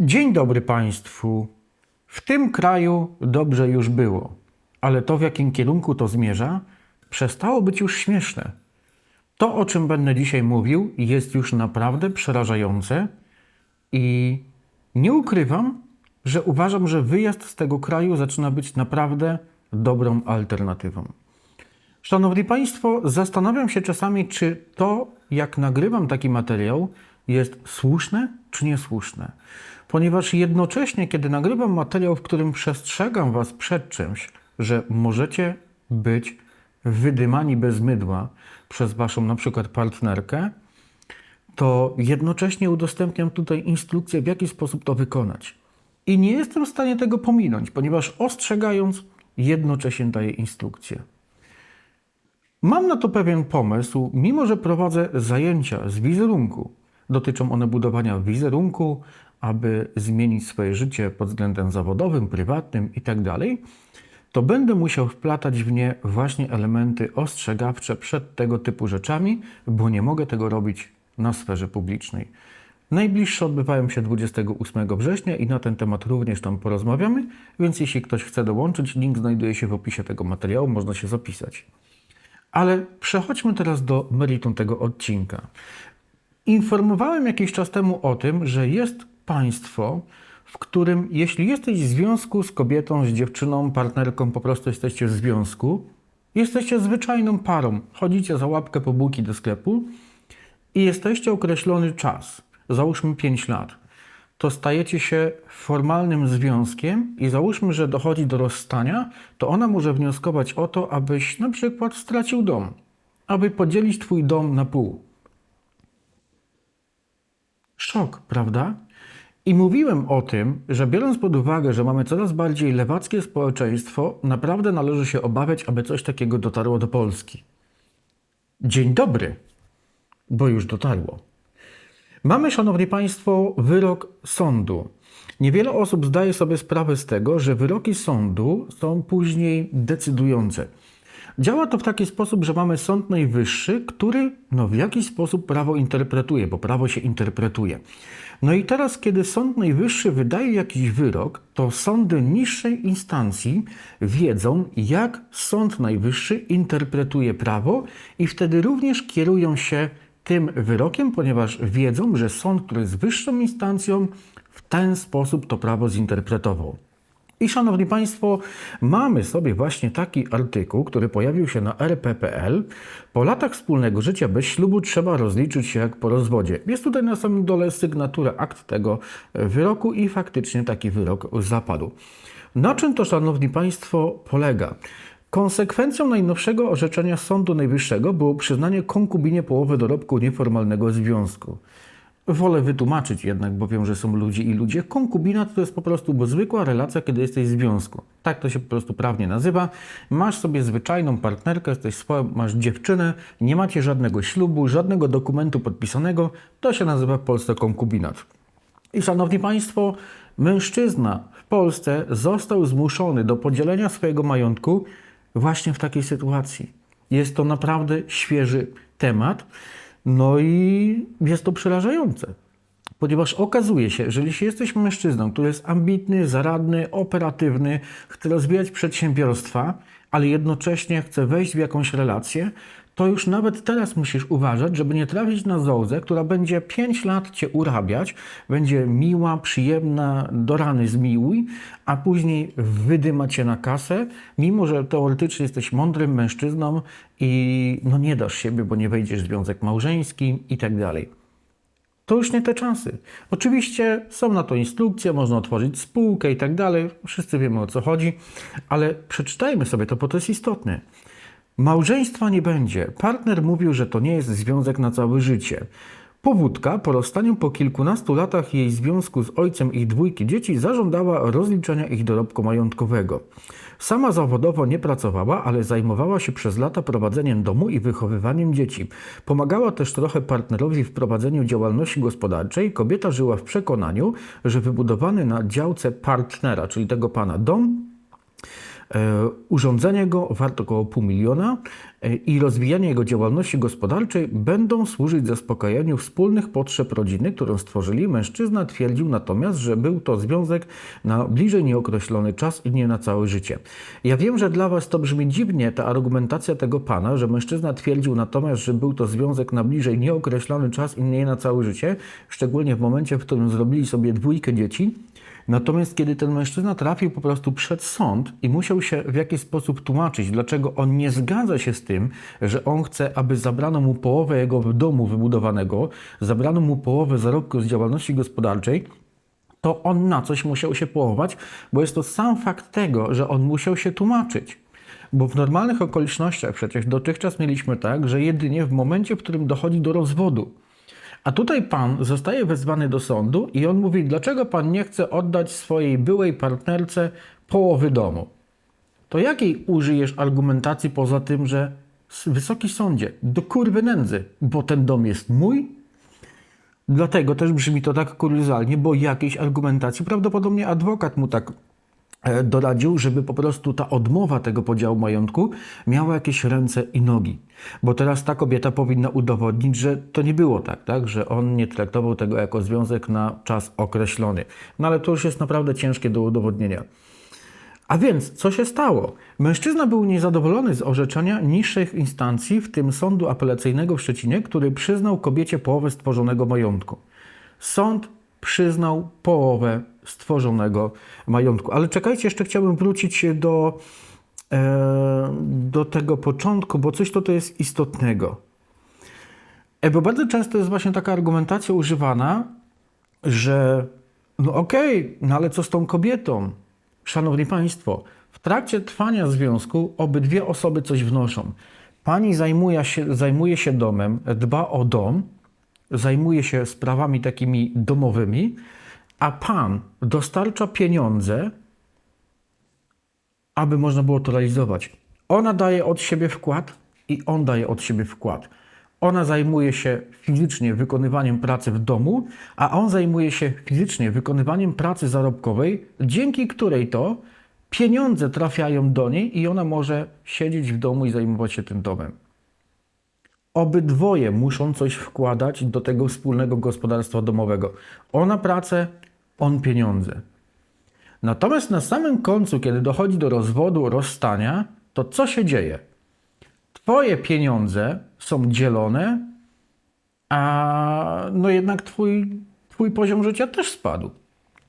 Dzień dobry Państwu. W tym kraju dobrze już było, ale to w jakim kierunku to zmierza, przestało być już śmieszne. To, o czym będę dzisiaj mówił, jest już naprawdę przerażające i nie ukrywam, że uważam, że wyjazd z tego kraju zaczyna być naprawdę dobrą alternatywą. Szanowni Państwo, zastanawiam się czasami, czy to, jak nagrywam taki materiał, jest słuszne czy niesłuszne. Ponieważ jednocześnie, kiedy nagrywam materiał, w którym przestrzegam Was przed czymś, że możecie być wydymani bez mydła przez Waszą na przykład partnerkę, to jednocześnie udostępniam tutaj instrukcję, w jaki sposób to wykonać. I nie jestem w stanie tego pominąć, ponieważ ostrzegając, jednocześnie daję instrukcję. Mam na to pewien pomysł, mimo że prowadzę zajęcia z wizerunku. Dotyczą one budowania wizerunku, aby zmienić swoje życie pod względem zawodowym, prywatnym itd., to będę musiał wplatać w nie właśnie elementy ostrzegawcze przed tego typu rzeczami, bo nie mogę tego robić na sferze publicznej. Najbliższe odbywają się 28 września i na ten temat również tam porozmawiamy, więc jeśli ktoś chce dołączyć, link znajduje się w opisie tego materiału, można się zapisać. Ale przechodźmy teraz do meritum tego odcinka. Informowałem jakiś czas temu o tym, że jest państwo, w którym jeśli jesteś w związku z kobietą, z dziewczyną, partnerką, po prostu jesteście w związku, jesteście zwyczajną parą, chodzicie za łapkę po bułki do sklepu i jesteście określony czas, załóżmy 5 lat, to stajecie się formalnym związkiem i załóżmy, że dochodzi do rozstania, to ona może wnioskować o to, abyś na przykład stracił dom, aby podzielić twój dom na pół. Szok, prawda? I mówiłem o tym, że biorąc pod uwagę, że mamy coraz bardziej lewackie społeczeństwo, naprawdę należy się obawiać, aby coś takiego dotarło do Polski. Dzień dobry, bo już dotarło. Mamy, Szanowni Państwo, wyrok sądu. Niewiele osób zdaje sobie sprawę z tego, że wyroki sądu są później decydujące. Działa to w taki sposób, że mamy Sąd Najwyższy, który no, w jakiś sposób prawo interpretuje, bo prawo się interpretuje. No i teraz, kiedy Sąd Najwyższy wydaje jakiś wyrok, to sądy niższej instancji wiedzą, jak Sąd Najwyższy interpretuje prawo i wtedy również kierują się tym wyrokiem, ponieważ wiedzą, że sąd, który jest wyższą instancją, w ten sposób to prawo zinterpretował. I szanowni Państwo, mamy sobie właśnie taki artykuł, który pojawił się na rp.pl. Po latach wspólnego życia bez ślubu trzeba rozliczyć się jak po rozwodzie. Jest tutaj na samym dole sygnatura akt tego wyroku i faktycznie taki wyrok zapadł. Na czym to, szanowni Państwo, polega? Konsekwencją najnowszego orzeczenia Sądu Najwyższego było przyznanie konkubinie połowy dorobku nieformalnego związku. Wolę wytłumaczyć jednak, bo wiem, że są ludzie i ludzie. Konkubinat to jest po prostu zwykła relacja, kiedy jesteś w związku. Tak to się po prostu prawnie nazywa. Masz sobie zwyczajną partnerkę, jesteś swoją, masz dziewczynę, nie macie żadnego ślubu, żadnego dokumentu podpisanego. To się nazywa w Polsce konkubinat. I szanowni Państwo, mężczyzna w Polsce został zmuszony do podzielenia swojego majątku właśnie w takiej sytuacji. Jest to naprawdę świeży temat. No i jest to przerażające, ponieważ okazuje się, że jeśli jesteś mężczyzną, który jest ambitny, zaradny, operatywny, chce rozwijać przedsiębiorstwa, ale jednocześnie chce wejść w jakąś relację, to już nawet teraz musisz uważać, żeby nie trafić na zołzę, która będzie 5 lat cię urabiać, będzie miła, przyjemna, do rany zmiłuj, a później wydyma cię na kasę, mimo że teoretycznie jesteś mądrym mężczyzną i no nie dasz siebie, bo nie wejdziesz w związek małżeński i tak dalej. To już nie te czasy. Oczywiście są na to instrukcje, można otworzyć spółkę i tak dalej. Wszyscy wiemy o co chodzi, ale przeczytajmy sobie to, bo to jest istotne. Małżeństwa nie będzie. Partner mówił, że to nie jest związek na całe życie. Powódka po rozstaniu po kilkunastu latach jej związku z ojcem ich dwójki dzieci zażądała rozliczenia ich dorobku majątkowego. Sama zawodowo nie pracowała, ale zajmowała się przez lata prowadzeniem domu i wychowywaniem dzieci. Pomagała też trochę partnerowi w prowadzeniu działalności gospodarczej. Kobieta żyła w przekonaniu, że wybudowany na działce partnera, czyli tego pana dom, urządzenie go warte około pół miliona e, i rozwijanie jego działalności gospodarczej będą służyć zaspokajaniu wspólnych potrzeb rodziny, którą stworzyli. Mężczyzna twierdził natomiast, że był to związek na bliżej nieokreślony czas i nie na całe życie. Ja wiem, że dla Was to brzmi dziwnie, ta argumentacja tego pana, że mężczyzna twierdził natomiast, że był to związek na bliżej nieokreślony czas i nie na całe życie, szczególnie w momencie, w którym zrobili sobie dwójkę dzieci. Natomiast kiedy ten mężczyzna trafił po prostu przed sąd i musiał się w jakiś sposób tłumaczyć, dlaczego on nie zgadza się z tym, że on chce, aby zabrano mu połowę jego domu wybudowanego, zabrano mu połowę zarobku z działalności gospodarczej, to on na coś musiał się połować, bo jest to sam fakt tego, że on musiał się tłumaczyć. Bo w normalnych okolicznościach przecież dotychczas mieliśmy tak, że jedynie w momencie, w którym dochodzi do rozwodu, a tutaj pan zostaje wezwany do sądu i on mówi, dlaczego pan nie chce oddać swojej byłej partnerce połowy domu? To jakiej użyjesz argumentacji poza tym, że wysoki sądzie, do kurwy nędzy, bo ten dom jest mój? Dlatego też brzmi to tak kuriozalnie, bo jakiejś argumentacji prawdopodobnie adwokat mu tak doradził, żeby po prostu ta odmowa tego podziału majątku miała jakieś ręce i nogi. Bo teraz ta kobieta powinna udowodnić, że to nie było tak, tak, że on nie traktował tego jako związek na czas określony. No ale to już jest naprawdę ciężkie do udowodnienia. A więc, co się stało? Mężczyzna był niezadowolony z orzeczenia niższych instancji, w tym sądu apelacyjnego w Szczecinie, który przyznał kobiecie połowę stworzonego majątku. Sąd przyznał połowę stworzonego majątku. Ale czekajcie, jeszcze chciałbym wrócić do, e, do tego początku, bo coś tutaj jest istotnego. Bo bardzo często jest właśnie taka argumentacja używana, że no okej, okay, no ale co z tą kobietą? Szanowni Państwo, w trakcie trwania związku obydwie osoby coś wnoszą. Pani zajmuje się, zajmuje się domem, dba o dom, zajmuje się sprawami takimi domowymi, a pan dostarcza pieniądze, aby można było to realizować. Ona daje od siebie wkład i on daje od siebie wkład. Ona zajmuje się fizycznie wykonywaniem pracy w domu, a on zajmuje się fizycznie wykonywaniem pracy zarobkowej, dzięki której to pieniądze trafiają do niej i ona może siedzieć w domu i zajmować się tym domem. Obydwoje muszą coś wkładać do tego wspólnego gospodarstwa domowego. Ona pracę, on pieniądze. Natomiast na samym końcu, kiedy dochodzi do rozwodu, rozstania, to co się dzieje? Twoje pieniądze są dzielone, a no jednak twój, twój poziom życia też spadł.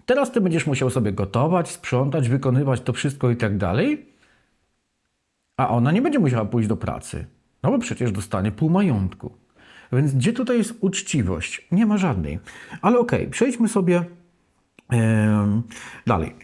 Teraz ty będziesz musiał sobie gotować, sprzątać, wykonywać to wszystko i tak dalej, a ona nie będzie musiała pójść do pracy, no bo przecież dostanie pół majątku. Więc gdzie tutaj jest uczciwość? Nie ma żadnej. Ale okej, okay, przejdźmy sobie yy, dalej.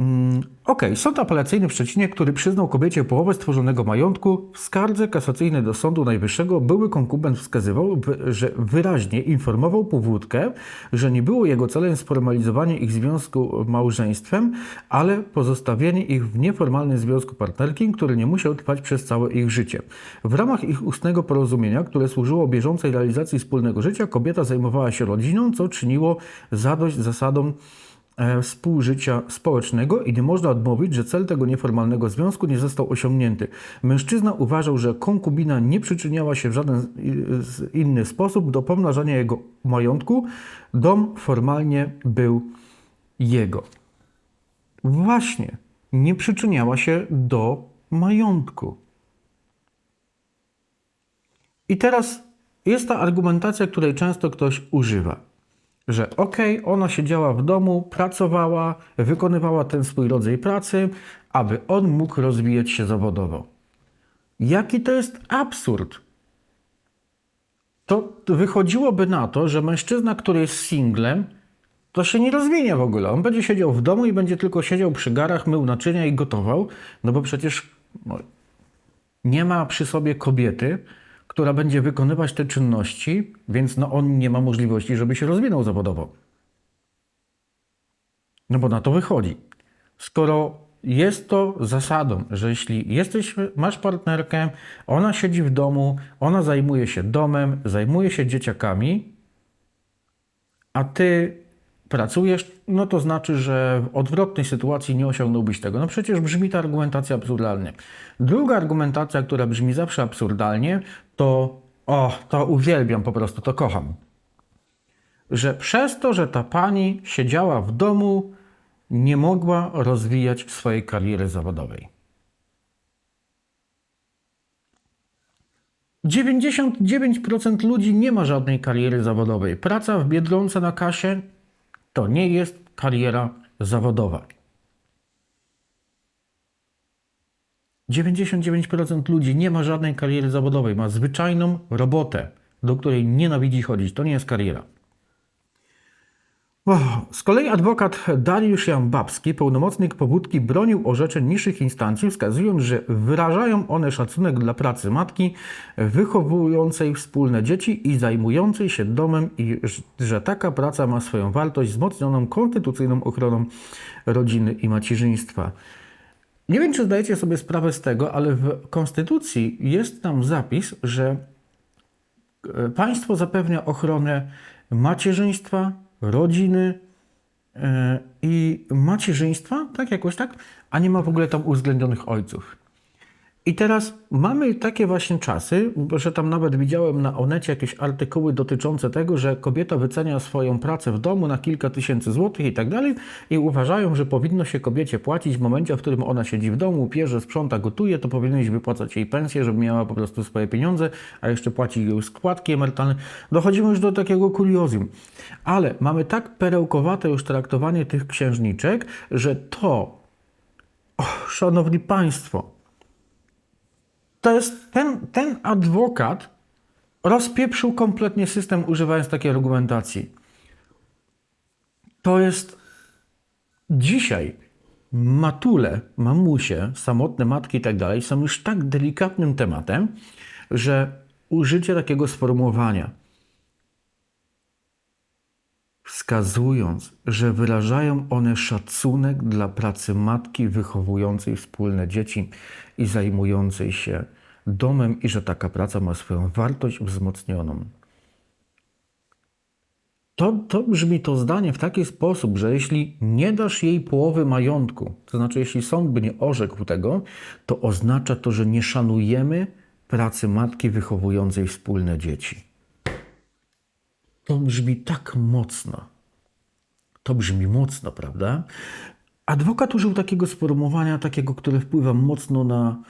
Mm, okay. sąd apelacyjny w Szczecinie, który przyznał kobiecie połowę stworzonego majątku, w skardze kasacyjnej do Sądu Najwyższego były konkubent wskazywał, że wyraźnie informował powódkę, że nie było jego celem sformalizowanie ich związku małżeństwem, ale pozostawienie ich w nieformalnym związku partnerskim, który nie musiał trwać przez całe ich życie. W ramach ich ustnego porozumienia, które służyło bieżącej realizacji wspólnego życia, kobieta zajmowała się rodziną, co czyniło zadość zasadom współżycia społecznego i nie można odmówić, że cel tego nieformalnego związku nie został osiągnięty. Mężczyzna uważał, że konkubina nie przyczyniała się w żaden inny sposób do pomnażania jego majątku. Dom formalnie był jego. Właśnie, nie przyczyniała się do majątku. I teraz jest ta argumentacja, której często ktoś używa że okej, okay, ona siedziała w domu, pracowała, wykonywała ten swój rodzaj pracy, aby on mógł rozwijać się zawodowo. Jaki to jest absurd? To wychodziłoby na to, że mężczyzna, który jest singlem, to się nie rozwinie w ogóle. On będzie siedział w domu i będzie tylko siedział przy garach, mył naczynia i gotował, no bo przecież no, nie ma przy sobie kobiety, która będzie wykonywać te czynności, więc no on nie ma możliwości, żeby się rozwinął zawodowo. No bo na to wychodzi. Skoro jest to zasadą, że jeśli jesteś, masz partnerkę, ona siedzi w domu, ona zajmuje się domem, zajmuje się dzieciakami, a ty pracujesz, no to znaczy, że w odwrotnej sytuacji nie osiągnąłbyś tego. No przecież brzmi ta argumentacja absurdalnie. Druga argumentacja, która brzmi zawsze absurdalnie, to o, to uwielbiam po prostu, to kocham. Że przez to, że ta pani siedziała w domu, nie mogła rozwijać swojej kariery zawodowej. 99% ludzi nie ma żadnej kariery zawodowej. Praca w Biedronce na kasie to nie jest kariera zawodowa. 99% ludzi nie ma żadnej kariery zawodowej, ma zwyczajną robotę, do której nienawidzi chodzić. To nie jest kariera. Z kolei adwokat Dariusz Jan Babski, pełnomocnik powódki, bronił orzeczeń niższych instancji, wskazując, że wyrażają one szacunek dla pracy matki wychowującej wspólne dzieci i zajmującej się domem i że taka praca ma swoją wartość wzmocnioną konstytucyjną ochroną rodziny i macierzyństwa. Nie wiem, czy zdajecie sobie sprawę z tego, ale w Konstytucji jest tam zapis, że e, państwo zapewnia ochronę macierzyństwa, rodziny e, i macierzyństwa, tak jakoś tak, a nie ma w ogóle tam uwzględnionych ojców. I teraz mamy takie właśnie czasy, że tam nawet widziałem na Onecie jakieś artykuły dotyczące tego, że kobieta wycenia swoją pracę w domu na kilka tysięcy złotych i tak dalej i uważają, że powinno się kobiecie płacić w momencie, w którym ona siedzi w domu, pierze, sprząta, gotuje, to powinieneś wypłacać jej pensję, żeby miała po prostu swoje pieniądze, a jeszcze płaci jej składki emerytalne. Dochodzimy już do takiego kuriozum. Ale mamy tak perełkowate już traktowanie tych księżniczek, że to, o, szanowni państwo, to jest ten, ten adwokat rozpieprzył kompletnie system, używając takiej argumentacji. To jest dzisiaj matule, mamusie, samotne matki i tak dalej są już tak delikatnym tematem, że użycie takiego sformułowania, wskazując, że wyrażają one szacunek dla pracy matki wychowującej wspólne dzieci i zajmującej się domem, i że taka praca ma swoją wartość wzmocnioną. To, to brzmi to zdanie w taki sposób, że jeśli nie dasz jej połowy majątku, to znaczy jeśli sąd by nie orzekł tego, to oznacza to, że nie szanujemy pracy matki wychowującej wspólne dzieci. To brzmi tak mocno. To brzmi mocno, prawda? Adwokat użył takiego sformułowania, takiego, które wpływa mocno na,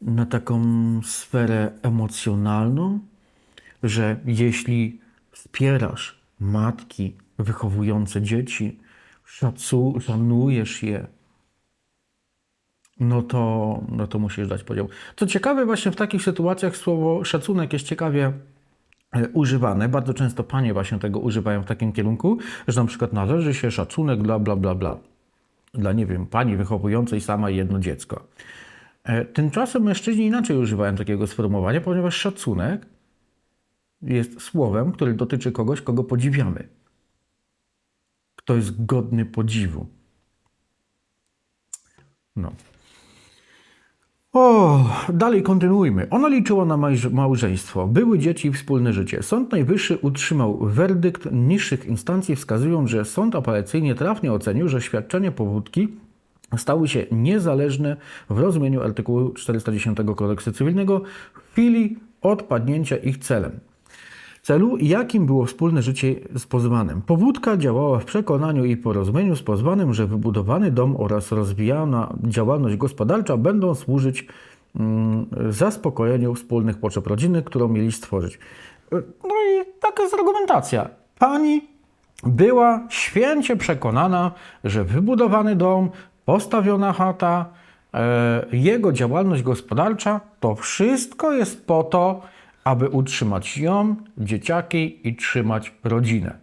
na taką sferę emocjonalną, że jeśli wspierasz matki wychowujące dzieci, szanujesz je, no to, no to musisz dać podział. Co ciekawe, właśnie w takich sytuacjach słowo szacunek jest ciekawie używane. Bardzo często panie właśnie tego używają w takim kierunku, że na przykład należy się szacunek dla bla bla bla. Dla, nie wiem, pani wychowującej sama jedno dziecko. E, Tymczasem mężczyźni inaczej używają takiego sformułowania, ponieważ szacunek jest słowem, które dotyczy kogoś, kogo podziwiamy. Kto jest godny podziwu. No. O, dalej kontynuujmy. Ona liczyła na małż- małżeństwo, były dzieci i wspólne życie. Sąd Najwyższy utrzymał werdykt niższych instancji, wskazując, że sąd apelacyjnie trafnie ocenił, że świadczenie powódki stały się niezależne w rozumieniu artykułu 410 kodeksu cywilnego w chwili odpadnięcia ich celem celu, jakim było wspólne życie z pozwanym. Powódka działała w przekonaniu i porozumieniu z pozwanym, że wybudowany dom oraz rozwijana działalność gospodarcza będą służyć mm, zaspokojeniu wspólnych potrzeb rodziny, którą mieli stworzyć. No i taka jest argumentacja. Pani była święcie przekonana, że wybudowany dom, postawiona chata, e, jego działalność gospodarcza to wszystko jest po to, aby utrzymać ją, dzieciaki i trzymać rodzinę.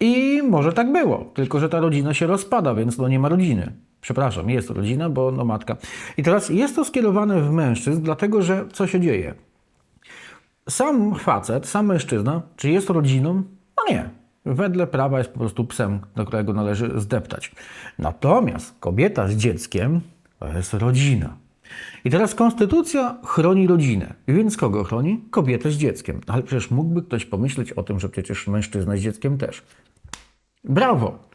I może tak było, tylko że ta rodzina się rozpada, więc no nie ma rodziny. Przepraszam, jest rodzina, bo no matka. I teraz jest to skierowane w mężczyzn, dlatego że co się dzieje? Sam facet, sam mężczyzna, czy jest rodziną? No nie. Wedle prawa jest po prostu psem, do którego należy zdeptać. Natomiast kobieta z dzieckiem to jest rodzina. I teraz konstytucja chroni rodzinę. Więc kogo chroni? Kobietę z dzieckiem. Ale przecież mógłby ktoś pomyśleć o tym, że przecież mężczyzna z dzieckiem też. Brawo!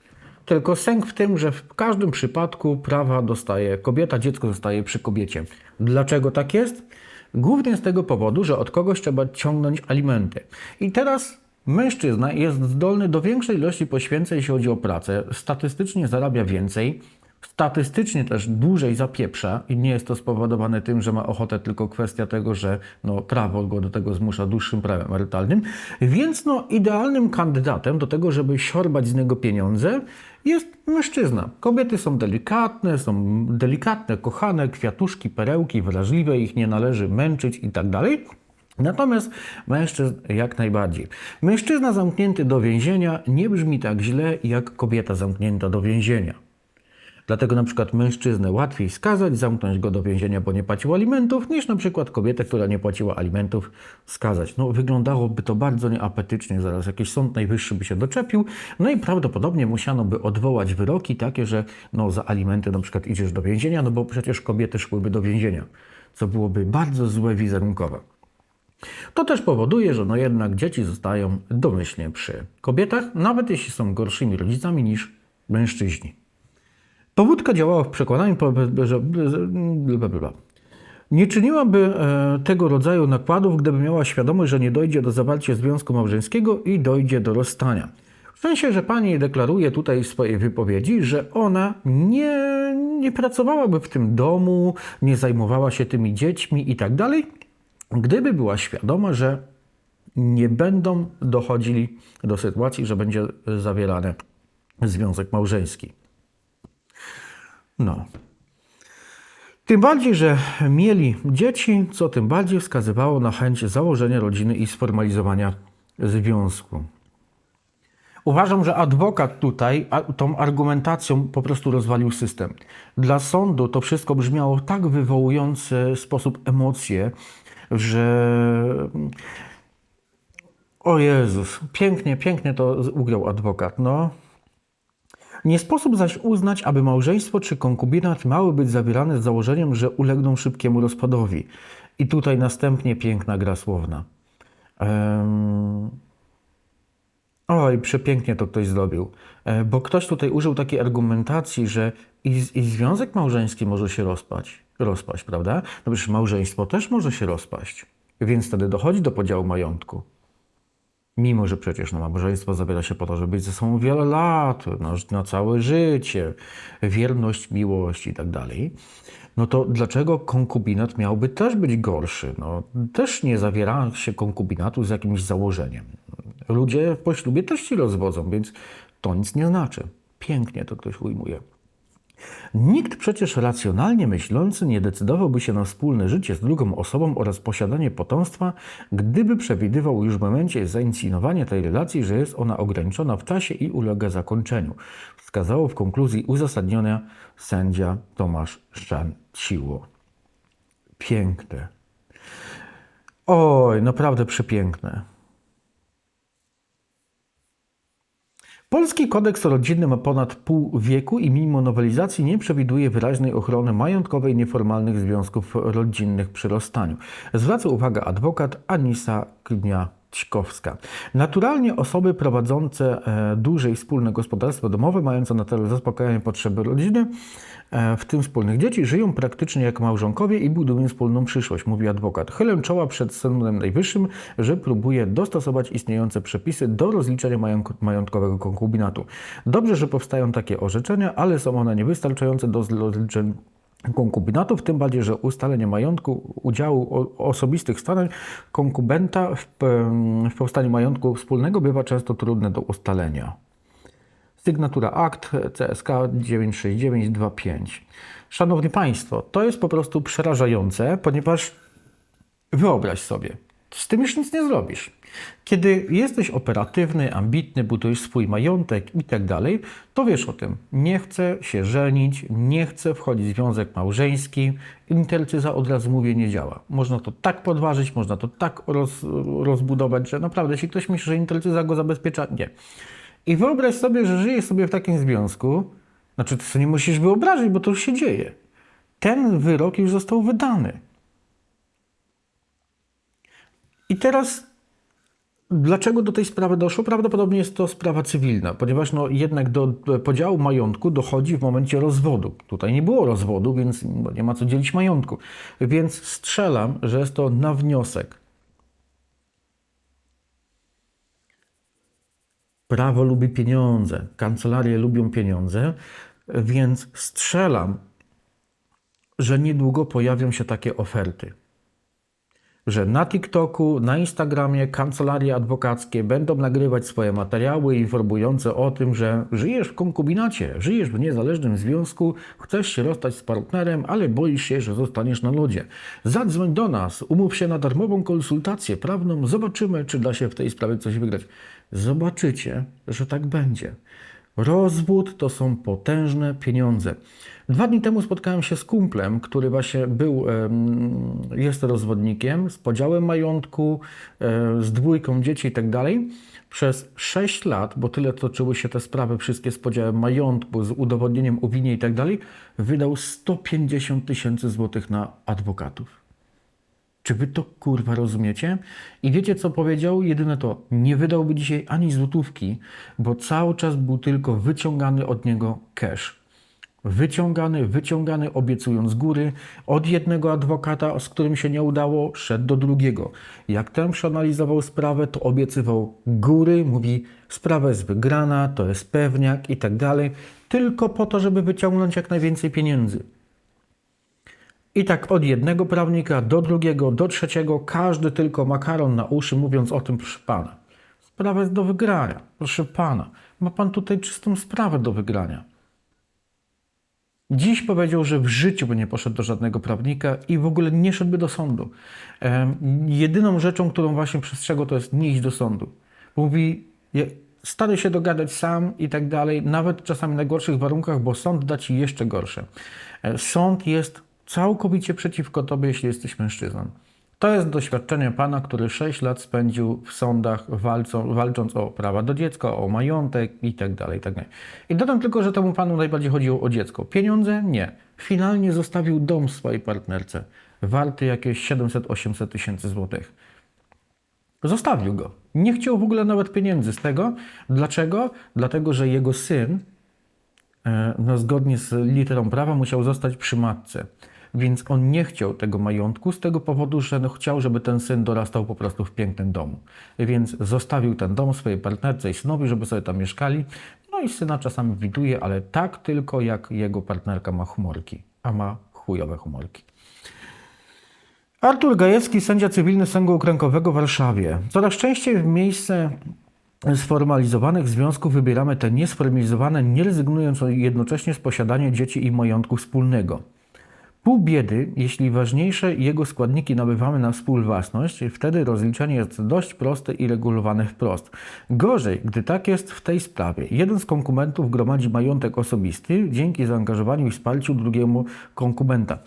Tylko sęk w tym, że w każdym przypadku prawa dostaje kobieta, dziecko zostaje przy kobiecie. Dlaczego tak jest? Głównie z tego powodu, że od kogoś trzeba ciągnąć alimenty. I teraz mężczyzna jest zdolny do większej ilości poświęceń, jeśli chodzi o pracę. Statystycznie zarabia więcej, statystycznie też dłużej zapieprza i nie jest to spowodowane tym, że ma ochotę, tylko kwestia tego, że no, prawo go do tego zmusza dłuższym prawem emerytalnym. Więc no, idealnym kandydatem do tego, żeby siorbać z niego pieniądze jest mężczyzna. Kobiety są delikatne, są delikatne, kochane, kwiatuszki, perełki, wrażliwe, ich nie należy męczyć i tak dalej. Natomiast mężczyzn jak najbardziej. Mężczyzna zamknięty do więzienia nie brzmi tak źle jak kobieta zamknięta do więzienia. Dlatego na przykład mężczyznę łatwiej skazać, zamknąć go do więzienia, bo nie płacił alimentów, niż na przykład kobietę, która nie płaciła alimentów, skazać. No wyglądałoby to bardzo nieapetycznie, zaraz jakiś sąd najwyższy by się doczepił, no i prawdopodobnie musiano by odwołać wyroki takie, że no za alimenty na przykład idziesz do więzienia, no bo przecież kobiety szłyby do więzienia, co byłoby bardzo złe wizerunkowe. To też powoduje, że no jednak dzieci zostają domyślnie przy kobietach, nawet jeśli są gorszymi rodzicami niż mężczyźni. Powódka działała w przekonaniu, że nie czyniłaby e, tego rodzaju nakładów, gdyby miała świadomość, że nie dojdzie do zawarcia związku małżeńskiego i dojdzie do rozstania. W sensie, że pani deklaruje tutaj w swojej wypowiedzi, że ona nie, nie pracowałaby w tym domu, nie zajmowała się tymi dziećmi i tak dalej, gdyby była świadoma, że nie będą dochodzili do sytuacji, że będzie zawierany związek małżeński. No. Tym bardziej, że mieli dzieci, co tym bardziej wskazywało na chęć założenia rodziny i sformalizowania związku. Uważam, że adwokat tutaj tą argumentacją po prostu rozwalił system. Dla sądu to wszystko brzmiało w tak wywołujący sposób emocje, że. O Jezus, pięknie, pięknie to ugrał adwokat. No, nie sposób zaś uznać, aby małżeństwo czy konkubinat miały być zawierane z założeniem, że ulegną szybkiemu rozpadowi. I tutaj następnie piękna gra słowna. Um... Oj, przepięknie to ktoś zrobił. E, bo ktoś tutaj użył takiej argumentacji, że i, i związek małżeński może się rozpaść, rozpaść, prawda? No przecież małżeństwo też może się rozpaść. Więc wtedy dochodzi do podziału majątku. Mimo, że przecież no, małżeństwo zawiera się po to, żeby być ze sobą wiele lat, na, na całe życie, wierność, miłość i tak dalej, no to dlaczego konkubinat miałby też być gorszy? No, też nie zawiera się konkubinatu z jakimś założeniem. Ludzie po ślubie też się rozwodzą, więc to nic nie znaczy. Pięknie to ktoś ujmuje. Nikt przecież racjonalnie myślący nie decydowałby się na wspólne życie z drugą osobą oraz posiadanie potomstwa, gdyby przewidywał już w momencie zainicjowania tej relacji, że jest ona ograniczona w czasie i ulega zakończeniu. Wskazało w konkluzji uzasadnienia sędzia Tomasz Szczan-Siło. Piękne. Oj, naprawdę przepiękne. Polski kodeks rodzinny ma ponad pół wieku i mimo nowelizacji nie przewiduje wyraźnej ochrony majątkowej nieformalnych związków rodzinnych przy rozstaniu. Zwraca uwagę adwokat Anisa Knia Ćkowska. Naturalnie osoby prowadzące e, dłużej wspólne gospodarstwo domowe, mające na celu zaspokajanie potrzeby rodziny, e, w tym wspólnych dzieci, żyją praktycznie jak małżonkowie i budują wspólną przyszłość, mówi adwokat. Chylę czoła przed Sądem Najwyższym, że próbuje dostosować istniejące przepisy do rozliczenia majątkowego konkubinatu. Dobrze, że powstają takie orzeczenia, ale są one niewystarczające do rozliczenia konkubinatów, tym bardziej, że ustalenie majątku, udziału osobistych starań konkubenta w, w powstaniu majątku wspólnego bywa często trudne do ustalenia. Sygnatura akt CSK 96925. Szanowni Państwo, to jest po prostu przerażające, ponieważ wyobraź sobie, z tym już nic nie zrobisz. Kiedy jesteś operatywny, ambitny, budujesz swój majątek i tak dalej, to wiesz o tym. Nie chcę się żenić, nie chcę wchodzić w związek małżeński. Intercyza od razu mówię nie działa. Można to tak podważyć, można to tak roz, rozbudować, że naprawdę, jeśli ktoś myśli, że intercyza go zabezpiecza, nie. I wyobraź sobie, że żyjesz sobie w takim związku, znaczy ty sobie nie musisz wyobrazić, bo to już się dzieje Ten wyrok już został wydany. I teraz Dlaczego do tej sprawy doszło? Prawdopodobnie jest to sprawa cywilna, ponieważ no, jednak do podziału majątku dochodzi w momencie rozwodu. Tutaj nie było rozwodu, więc no, nie ma co dzielić majątku. Więc strzelam, że jest to na wniosek. Prawo lubi pieniądze, kancelarie lubią pieniądze, więc strzelam, że niedługo pojawią się takie oferty że na TikToku, na Instagramie kancelarie adwokackie będą nagrywać swoje materiały informujące o tym, że żyjesz w konkubinacie, żyjesz w niezależnym związku, chcesz się rozstać z partnerem, ale boisz się, że zostaniesz na ludzie. Zadzwoń do nas, umów się na darmową konsultację prawną, zobaczymy, czy da się w tej sprawie coś wygrać. Zobaczycie, że tak będzie. Rozwód to są potężne pieniądze. Dwa dni temu spotkałem się z kumplem, który właśnie był, jest rozwodnikiem, z podziałem majątku, z dwójką dzieci i tak dalej. Przez 6 lat, bo tyle toczyły się te sprawy wszystkie z podziałem majątku, z udowodnieniem o winie i tak dalej, wydał 150 tysięcy złotych na adwokatów. Czy wy to kurwa rozumiecie? I wiecie co powiedział? Jedyne to, nie wydałby dzisiaj ani złotówki, bo cały czas był tylko wyciągany od niego cash. Wyciągany, wyciągany, obiecując góry. Od jednego adwokata, z którym się nie udało, szedł do drugiego. Jak ten przeanalizował sprawę, to obiecywał góry, mówi, sprawa jest wygrana, to jest pewniak i tak dalej, tylko po to, żeby wyciągnąć jak najwięcej pieniędzy. I tak od jednego prawnika do drugiego, do trzeciego, każdy tylko makaron na uszy, mówiąc o tym, proszę pana. Sprawa jest do wygrania. Proszę pana, ma pan tutaj czystą sprawę do wygrania. Dziś powiedział, że w życiu by nie poszedł do żadnego prawnika i w ogóle nie szedłby do sądu. Jedyną rzeczą, którą właśnie przestrzegał, to jest nie iść do sądu. Mówi, stary się dogadać sam i tak dalej, nawet czasami na gorszych warunkach, bo sąd da ci jeszcze gorsze. E, sąd jest całkowicie przeciwko tobie, jeśli jesteś mężczyzną. To jest doświadczenie pana, który 6 lat spędził w sądach, walczą, walcząc o prawa do dziecka, o majątek itd., tak itd. Tak I dodam tylko, że temu panu najbardziej chodziło o dziecko. Pieniądze? Nie. Finalnie zostawił dom swojej partnerce, warty jakieś 700-800 tysięcy złotych. Zostawił go. Nie chciał w ogóle nawet pieniędzy z tego. Dlaczego? Dlatego, że jego syn, e, no, zgodnie z literą prawa, musiał zostać przy matce. Więc on nie chciał tego majątku z tego powodu, że no chciał, żeby ten syn dorastał po prostu w pięknym domu. Więc zostawił ten dom swojej partnerce i synowi, żeby sobie tam mieszkali. No i syna czasami widuje, ale tak tylko jak jego partnerka ma humorki, a ma chujowe humorki. Artur Gajewski, sędzia cywilny Sądu Okręgowego w Warszawie. Coraz częściej w miejsce sformalizowanych związków wybieramy te niesformalizowane, nie rezygnując jednocześnie z posiadania dzieci i majątku wspólnego. Pół biedy, jeśli ważniejsze jego składniki nabywamy na współwłasność, wtedy rozliczenie jest dość proste i regulowane wprost. Gorzej, gdy tak jest w tej sprawie. Jeden z konkumentów gromadzi majątek osobisty dzięki zaangażowaniu i wsparciu drugiemu konkubenta.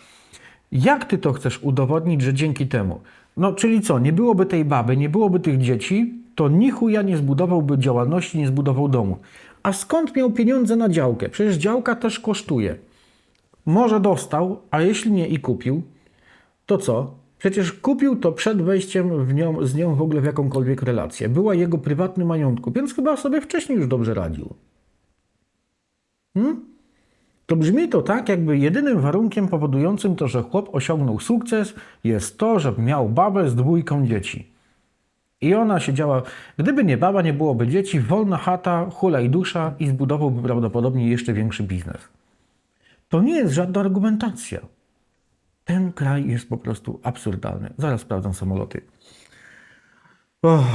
Jak ty to chcesz udowodnić, że dzięki temu? No, czyli co, nie byłoby tej baby, nie byłoby tych dzieci, to nichu ja nie zbudowałby działalności, nie zbudował domu. A skąd miał pieniądze na działkę? Przecież działka też kosztuje. Może dostał, a jeśli nie i kupił, to co? Przecież kupił to przed wejściem w nią, z nią w ogóle w jakąkolwiek relację. Była jego prywatny majątku, więc chyba sobie wcześniej już dobrze radził. Hmm? To brzmi to tak, jakby jedynym warunkiem powodującym to, że chłop osiągnął sukces, jest to, że miał babę z dwójką dzieci. I ona siedziała, gdyby nie baba, nie byłoby dzieci, wolna chata, hulaj dusza i zbudowałby prawdopodobnie jeszcze większy biznes. To nie jest żadna argumentacja. Ten kraj jest po prostu absurdalny. Zaraz sprawdzam samoloty. Oh.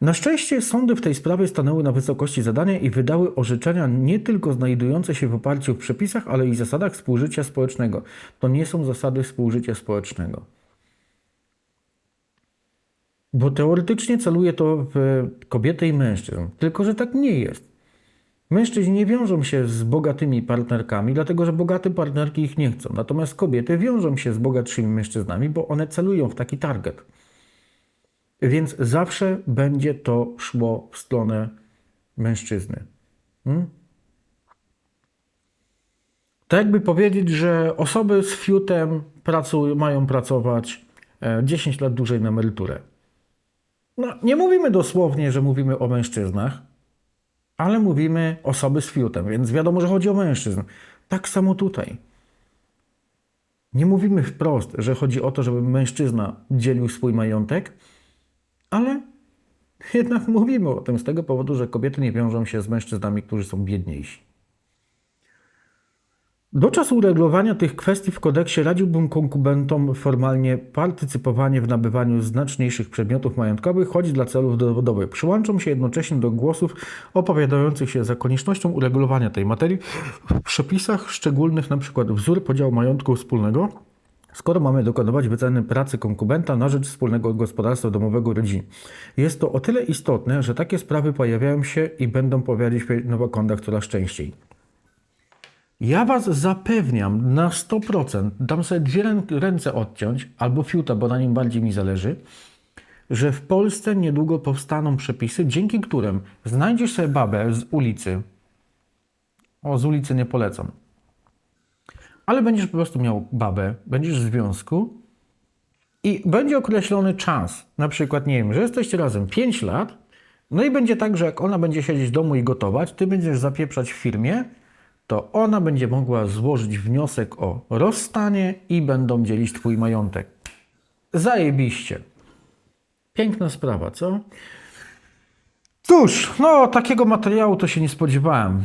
Na szczęście sądy w tej sprawie stanęły na wysokości zadania i wydały orzeczenia nie tylko znajdujące się w oparciu w przepisach, ale i zasadach współżycia społecznego. To nie są zasady współżycia społecznego. Bo teoretycznie celuje to w kobietę i mężczyzn, tylko że tak nie jest. Mężczyźni nie wiążą się z bogatymi partnerkami, dlatego że bogate partnerki ich nie chcą. Natomiast kobiety wiążą się z bogatszymi mężczyznami, bo one celują w taki target. Więc zawsze będzie to szło w stronę mężczyzny. Hmm? Tak jakby powiedzieć, że osoby z fiutem mają pracować e, 10 lat dłużej na emeryturę. No, nie mówimy dosłownie, że mówimy o mężczyznach, ale mówimy osoby z fiutem, więc wiadomo, że chodzi o mężczyzn. Tak samo tutaj. Nie mówimy wprost, że chodzi o to, żeby mężczyzna dzielił swój majątek, ale jednak mówimy o tym z tego powodu, że kobiety nie wiążą się z mężczyznami, którzy są biedniejsi. Do czasu uregulowania tych kwestii w kodeksie radziłbym konkubentom formalnie partycypowanie w nabywaniu znaczniejszych przedmiotów majątkowych, choć dla celów dowodowych. Przyłączam się jednocześnie do głosów opowiadających się za koniecznością uregulowania tej materii w przepisach szczególnych, np. wzór podziału majątku wspólnego, skoro mamy dokonywać wyceny pracy konkubenta na rzecz wspólnego gospodarstwa domowego rodziny. Jest to o tyle istotne, że takie sprawy pojawiają się i będą pojawiać się w nowokądach coraz częściej. Ja Was zapewniam na 100%, dam sobie dwie rę- ręce odciąć, albo fiuta, bo na nim bardziej mi zależy, że w Polsce niedługo powstaną przepisy, dzięki którym znajdziesz sobie babę z ulicy. O, z ulicy nie polecam. Ale będziesz po prostu miał babę, będziesz w związku i będzie określony czas. Na przykład, nie wiem, że jesteście razem 5 lat, no i będzie tak, że jak ona będzie siedzieć w domu i gotować, ty będziesz zapieprzać w firmie, to ona będzie mogła złożyć wniosek o rozstanie i będą dzielić twój majątek. Zajebiście. Piękna sprawa, co? Cóż, no takiego materiału to się nie spodziewałem.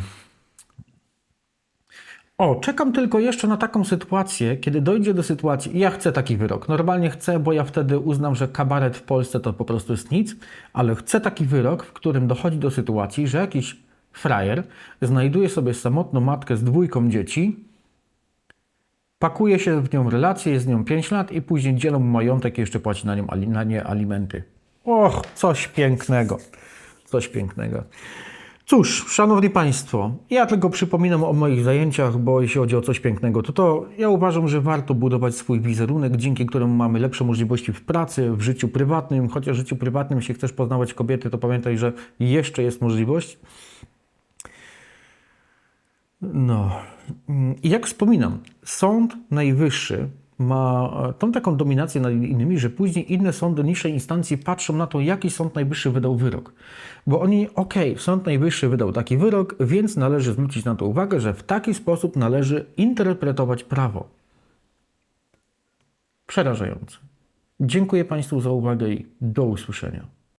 O, czekam tylko jeszcze na taką sytuację, kiedy dojdzie do sytuacji, ja chcę taki wyrok. Normalnie chcę, bo ja wtedy uznam, że kabaret w Polsce to po prostu jest nic, ale chcę taki wyrok, w którym dochodzi do sytuacji, że jakiś frajer znajduje sobie samotną matkę z dwójką dzieci, pakuje się w nią relacje, jest z nią 5 lat i później dzielą majątek i jeszcze płaci na, nią, na nie alimenty. Och, coś pięknego. Coś pięknego. Cóż, szanowni państwo, ja tylko przypominam o moich zajęciach, bo jeśli chodzi o coś pięknego, to to ja uważam, że warto budować swój wizerunek, dzięki któremu mamy lepsze możliwości w pracy, w życiu prywatnym, chociaż w życiu prywatnym, jeśli chcesz poznawać kobiety, to pamiętaj, że jeszcze jest możliwość. No. I jak wspominam, Sąd Najwyższy ma e, tą taką dominację nad innymi, że później inne sądy niższej instancji patrzą na to, jaki Sąd Najwyższy wydał wyrok. Bo oni, okej, Sąd Najwyższy wydał taki wyrok, więc należy zwrócić na to uwagę, że w taki sposób należy interpretować prawo. Przerażające. Dziękuję Państwu za uwagę i do usłyszenia.